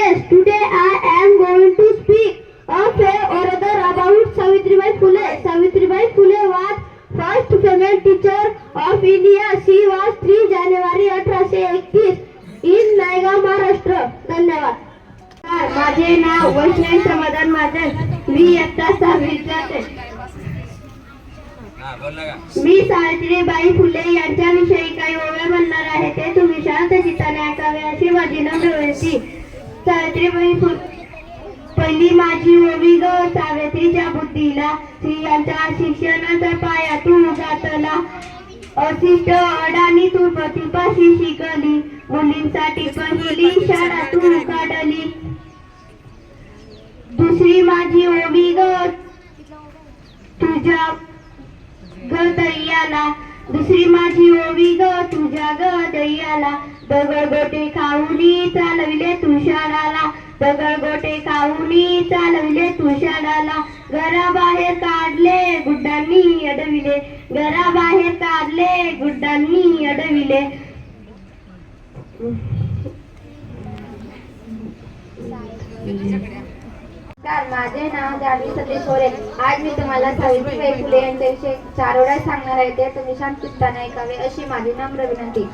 Yes, today I am going to speak of a orather about Savitribai Phule. Savitribai Phule was first female teacher of India. She was 3 January 1831 in Naigaon Maharashtra धन्यवाद माझे नाव वैष्णवी समाधान महाजन मी इयत्ता सहावीत जाते हा मी सावित्रीबाई फुले यांच्याविषयी काही ओव्या म्हणणार आहे ते तुम्ही शांत चित्ताने ऐकावे अशी माझी नम्र विनंती सावित्रीबाई पहिली माझी ओवी ग सावित्रीच्या बुद्धीला स्त्रियांच्या शिक्षणाचा पाया तू घातला अशिष्ट अडाणी तू प्रतिपाशी शिकली मुलींसाठी पहिली शाळा तू काढली. दुसरी माझी ओवी ग तुझ्या ग दैयाला दुसरी माझी ओवी ग तुझ्या ग दैयाला दगड गोटे खाऊनी चालविले तुषाराला दगड गोटे खाऊनी चालविले तुषाराला घराबाहेर काढले गुड्डांनी अडविले. घराबाहेर काढले गुड्डांनी अडविले. नमस्कार माझे नाव जान्हवी सतीश होरे. आज मी तुम्हाला सावित्रीबाई फुले यांच्याविषयी चार ओळ्या सांगणार आहे. ते तुम्ही शांत चित्ताने ऐकावे अशी माझी नम्र विनंती.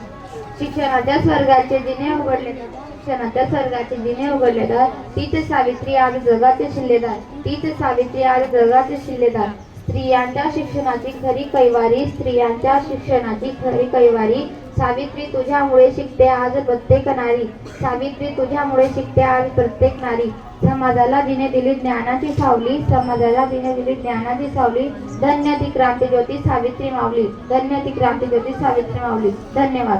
शिक्षणाच्या स्वर्गाचे जिने उघडले. शिक्षणाच्या स्वर्गाचे जिने उघडले तर तीच सावित्री आज जगाचे शिल्लेदार. तीच सावित्री आज जगाचे शिल्लेदार. स्त्रियांच्या शिक्षणाची खरी कैवारी स्त्रियांच्या शिक्षणाची खरी कैवारी सावित्री तुझ्यामुळे शिकते आज प्रत्येक नारी. सावित्री तुझ्यामुळे शिकते आज प्रत्येक नारी. समाजाला जिने दिली ज्ञानाची सावली समाजाला जिने दिली ज्ञानाची सावली धन्य ती क्रांती ज्योती सावित्री मावली धन्य ती क्रांती ज्योती सावित्री मावली धन्यवाद.